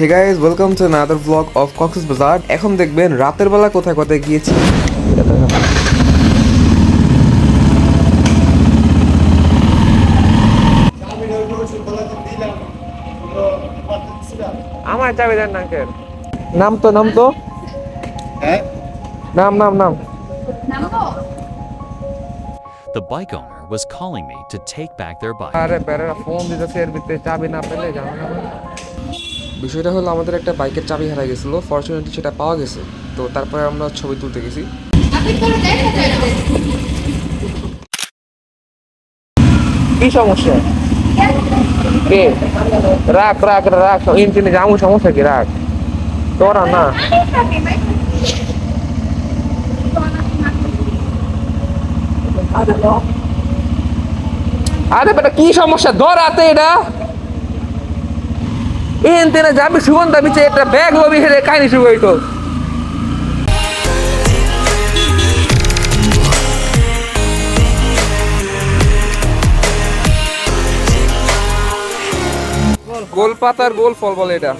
Hey guys welcome to another vlog of Cox's Bazar এখন দেখবেন রাতের বেলা কোথায় কোথায় গিয়েছি। আমার চাবি দেন না আঙ্কেল নাম তো নাম তো। নাম নাম নাম। The bike owner was calling me to take back their bike. আরে বেড়ারা ফোন দিতেছে এর ভিতরে চাবি না পেলে জানো না। বিষয়টা হলো আমাদের একটা বাইকের চাবি হারা গেছিল। ফরচুনেটলি সেটা পাওয়া গেছে। তো তারপরে আমরা ছবি তুলতে গেছি। কি সমস্যা? কে? রাখ রাখ রাখ। ইঞ্জিনে জামু সমস্যা কি? রাখ। তোরা না। আরে বেটা, কি সমস্যা? ধর হাতে এটা। এন তেনে যাবি সুগন্ধ বিচে একটা ব্যাগ লবি হেরে কাহিনী শুরু হইতো গোল পাতার গোল ফল বলে এটা।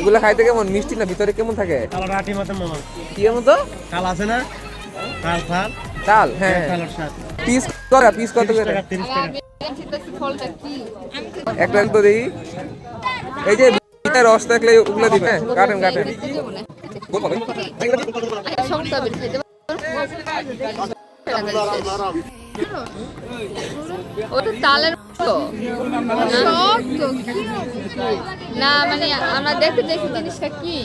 এগুলো খাইতে কেমন? মিষ্টি না ভিতরে কেমন থাকে? কালার আটি মতো মামা। কি মতো কাল আছে না? কাল চাল হ্যাঁ। পিস করা? পিস কত করে? টাকা। একটা তো দেখি এই যে ভিতরে রস থাকলে ওগুলো দিবে হ্যাঁ, কাটেন কাটেন। ওটা তালের না মানে আমরা দেখতে দেখি জিনিসটা কি।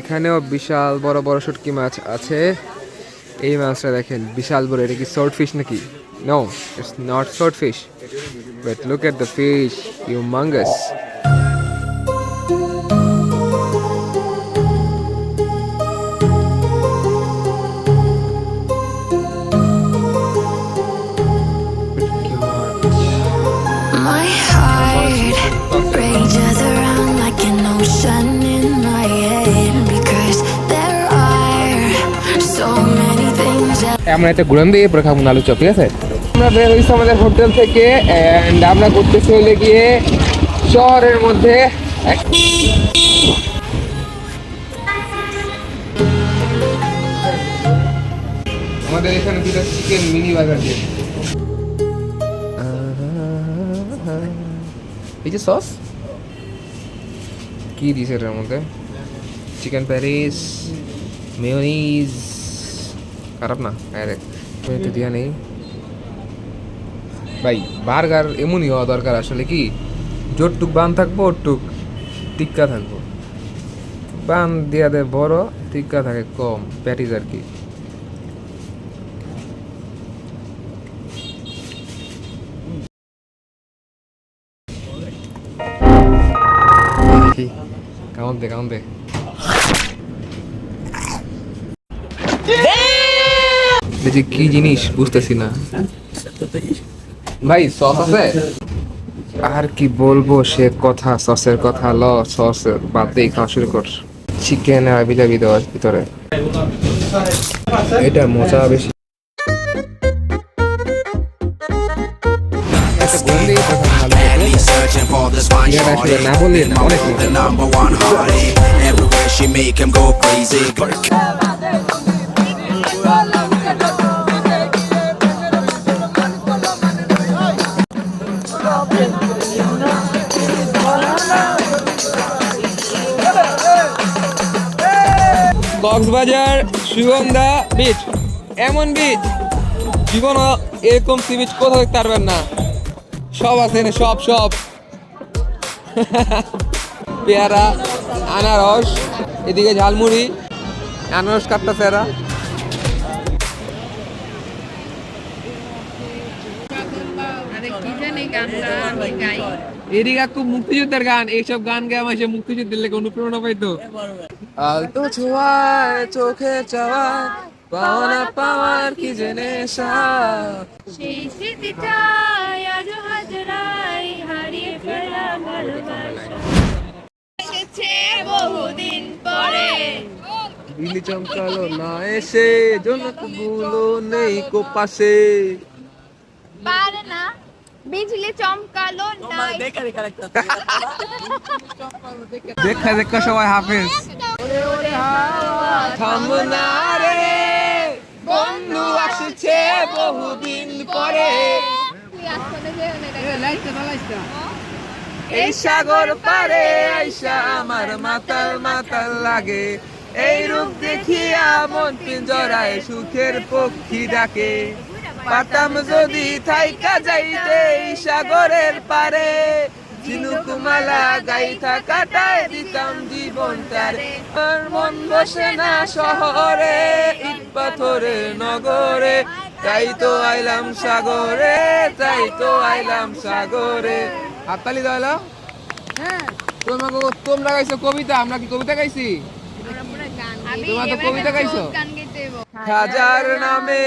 এখানেও বিশাল বড় বড় শুটকি মাছ আছে। এই মাছটা দেখেন, বিশাল বড়। এটা কি শর্ট ফিশ নাকি? No it's not short fish but look at the fish you মাঙ্গাস আমরা একটা ঘুরান দিয়ে পরে খাব আলু চপ, ঠিক আছে? আমরা বের হয়েছি আমাদের হোটেল থেকে অ্যান্ড আমরা ঘুরতে চলে গিয়ে শহরের মধ্যে আমাদের এখানে দুটো চিকেন মিনি বার্গার দিয়ে। এই যে সস কি দিয়েছে এটার মধ্যে? চিকেন প্যারিস মেয়োনিজ খারাপ না? হ্যাঁ দেখ দিয়া নেই। ভাই, বার্গার এমনই হওয়া দরকার আসলে কি? জোরটুক বান থাকব ওরটুক টিক্কা থাকব। বান দিয়া দেয় বড়, টিক্কা থাকে কম প্যাটিস আর কি। কি? কেমন দে কেমন দে। যে কি জিনিস বুঝতেছি না। ভাই সস আছে? আর কি বলব, সে কথা সসের কথা, ল সসের বাদ দিয়ে খাওয়া শুরু কর। চিকেন আর বিলাবি দেওয়ার ভিতরে। এটা মজা বেশি। একটা গন্ধ দিয়ে প্রথম কক্সবাজার, সুগন্ধা বিচ এমন বিচ জীবন এরকম সি বিচ কোথাও দেখতে পারবেন না। সব আছে এখানে, সব সব। পেয়ারা, আনারস, এদিকে ঝালমুড়ি, আনারস কাটতেছে এরা। এদিকে খুব মুক্তিযুদ্ধের গান এইসব গান গায়ে আমার সে মুক্তিযুদ্ধের লেগে অনুপ্রেরণা পাইতো। আলতো ছোঁয়ায় চোখে চাওয়ায় পাওনা পাওয়ার কি জেনে সেই স্মৃতিটাই আজ হাজরাই হারিয়ে ফেলা ভালোবাসা। এসেছে বহুদিন পরে। বিলি চমকালো না এসে জনকগুলো নেই কো পাশে পারে না। বিজলি চমকালো নাই দেখা দেখা সবাই হাফেজ। বন্ধু আসছে বহুদিন পরে। এই সাগর পারে আইসা আমার মাতাল মাতাল লাগে। এই রূপ দেখিয়া মন পিঞ্জরায় সুখের পক্ষী ডাকে। পাতাম যদি থাইকা যাইতে সাগরের পারে। ঝিনুকুমালা গাইথা কাটায় দিতাম জীবনটারে আর মন বসে না শহরে ইট পাথরে নগরে। তাই তো আইলাম সাগরে তাই তো আইলাম সাগরে। হাততালি দাও তোমাকে তোমরা গাইছো কবিতা আমরা কি কবিতা গাইছি? তোমরা তো কবিতা গাইছো? হাজার নামে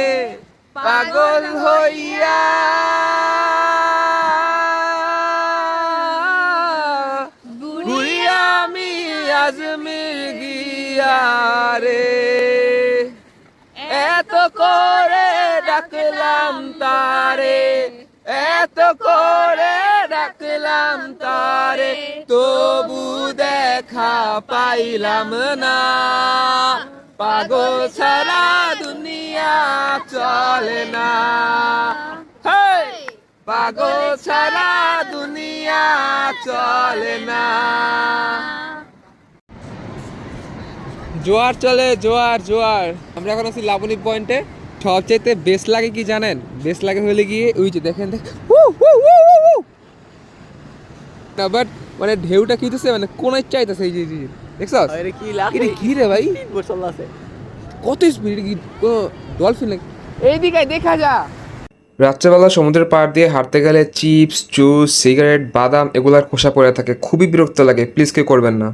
পাগল হইয়া। আমি আজমির গিয়া রে। এত করে ডাকলাম তারে, এত করে ডাকলাম তারে, তবু দেখা পাইলাম না। পাগল ছাড়া দুনিয়া চলে না! পাগল ছাড়া দুনিয়া চলে না। জোয়ার চলে, জোয়ার জোয়ার। আমরা এখন আছি লাবণী পয়েন্টে। সবচেয়ে বেস্ট লাগে কি জানেন? বেস্ট লাগে হলে গিয়ে, ওই যে দেখেন দেখ। বাট মানে ঢেউটা খিতেছে মানে কোনায় চাইতেছে এই যে এই দেখছস? আরে কি এটা কি রে ভাই? কত স্পিড কি ডলফিন লাগে এইদিকে দেখা যা। রাত্রেবেলা সমুদ্রের পাড় দিয়ে হাঁটতে গেলে চিপস জুস সিগারেট বাদাম এগুলার খোসা পড়ে থাকে। খুবই বিরক্ত লাগে। প্লিজ কেউ করবেন না।